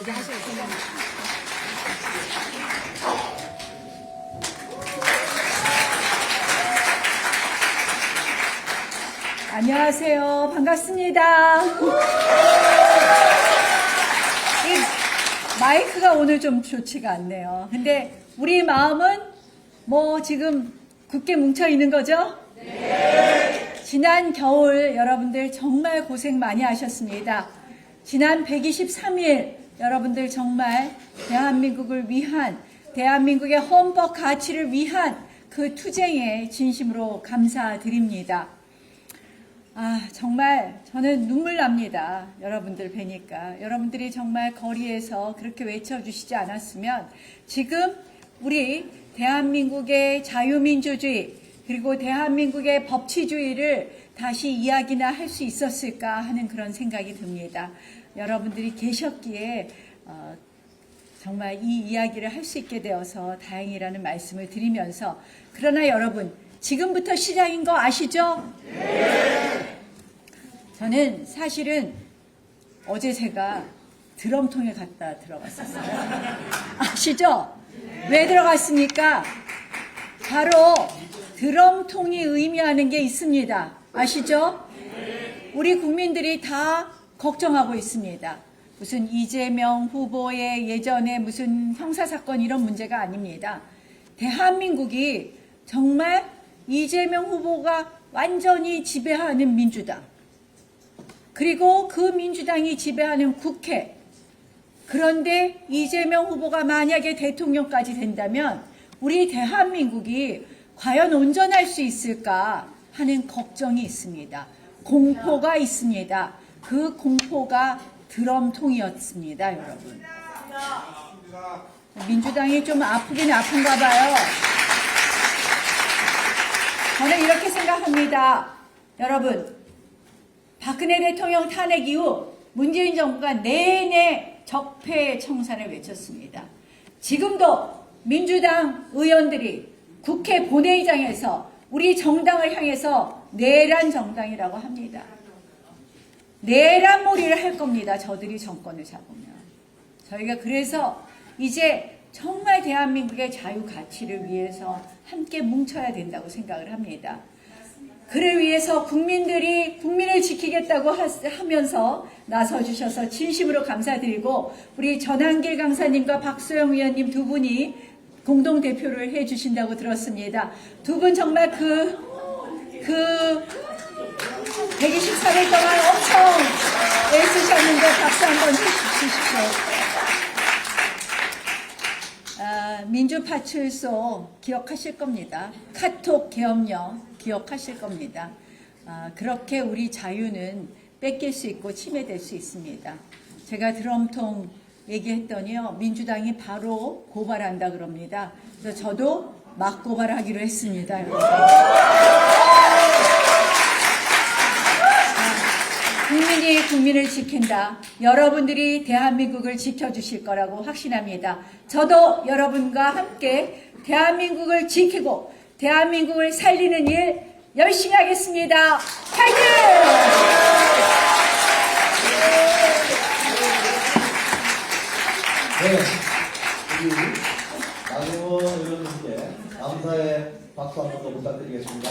이제 하셔도 됩니다. 안녕하세요. 반갑습니다. 이 마이크가 오늘 좀 좋지가 않네요. 근데 우리 마음은 뭐 지금 굳게 뭉쳐 있는 거죠? 지난 겨울 여러분들 정말 고생 많이 하셨습니다. 지난 123일 여러분들 정말 대한민국을 위한 대한민국의 헌법 가치를 위한 그 투쟁에 진심으로 감사드립니다. 아, 정말 저는 눈물 납니다. 여러분들 뵈니까. 여러분들이 정말 거리에서 그렇게 외쳐주시지 않았으면 지금 우리 대한민국의 자유민주주의 그리고 대한민국의 법치주의를 다시 이야기나 할 수 있었을까 하는 그런 생각이 듭니다. 여러분들이 계셨기에 어, 정말 이 이야기를 할 수 있게 되어서 다행이라는 말씀을 드리면서 그러나 여러분 지금부터 시작인 거 아시죠? 저는 사실은 어제 제가 드럼통에 갔다 들어갔었어요. 아시죠? 왜 들어갔습니까? 바로 드럼통이 의미하는 게 있습니다. 아시죠? 우리 국민들이 다 걱정하고 있습니다. 무슨 이재명 후보의 예전에 무슨 형사사건 이런 문제가 아닙니다. 대한민국이 정말 이재명 후보가 완전히 지배하는 민주당, 그리고 그 민주당이 지배하는 국회, 그런데 이재명 후보가 만약에 대통령까지 된다면 우리 대한민국이 과연 온전할 수 있을까 하는 걱정이 있습니다. 공포가 있습니다. 그 공포가 드럼통이었습니다, 여러분. 민주당이 좀 아프긴 아픈가 봐요. 저는 이렇게 생각합니다. 여러분, 박근혜 대통령 탄핵 이후 문재인 정부가 내내 적폐 청산을 외쳤습니다. 지금도 민주당 의원들이 국회 본회의장에서 우리 정당을 향해서 내란 정당이라고 합니다. 내란몰이를 할 겁니다. 저들이 정권을 잡으면. 저희가 그래서 이제 정말 대한민국의 자유 가치를 위해서 함께 뭉쳐야 된다고 생각을 합니다. 그를 위해서 국민들이 국민을 지키겠다고 하- 하면서 나서 주셔서 진심으로 감사드리고 우리 전한길 강사님과 박소영 위원님 두 분이 공동 대표를 해 주신다고 들었습니다. 두 분 정말 그, 그 124일 동안 엄청 애쓰셨는데 박수 한번 주십시오. 아, 민주파출소 기억하실 겁니다. 카톡 계엄령 기억하실 겁니다. 아, 그렇게 우리 자유는 뺏길 수 있고 침해될 수 있습니다. 제가 드럼통 얘기했더니요, 민주당이 바로 고발한다 그럽니다. 그래서 저도 막 고발하기로 했습니다. 국민을 지킨다. 여러분들이 대한민국을 지켜주실 거라고 확신합니다. 저도 여러분과 함께 대한민국을 지키고 대한민국을 살리는 일 열심히 하겠습니다. 파이팅! 네, 우리 나경원 의원님께 감사의 박수 한 번 더 부탁드리겠습니다.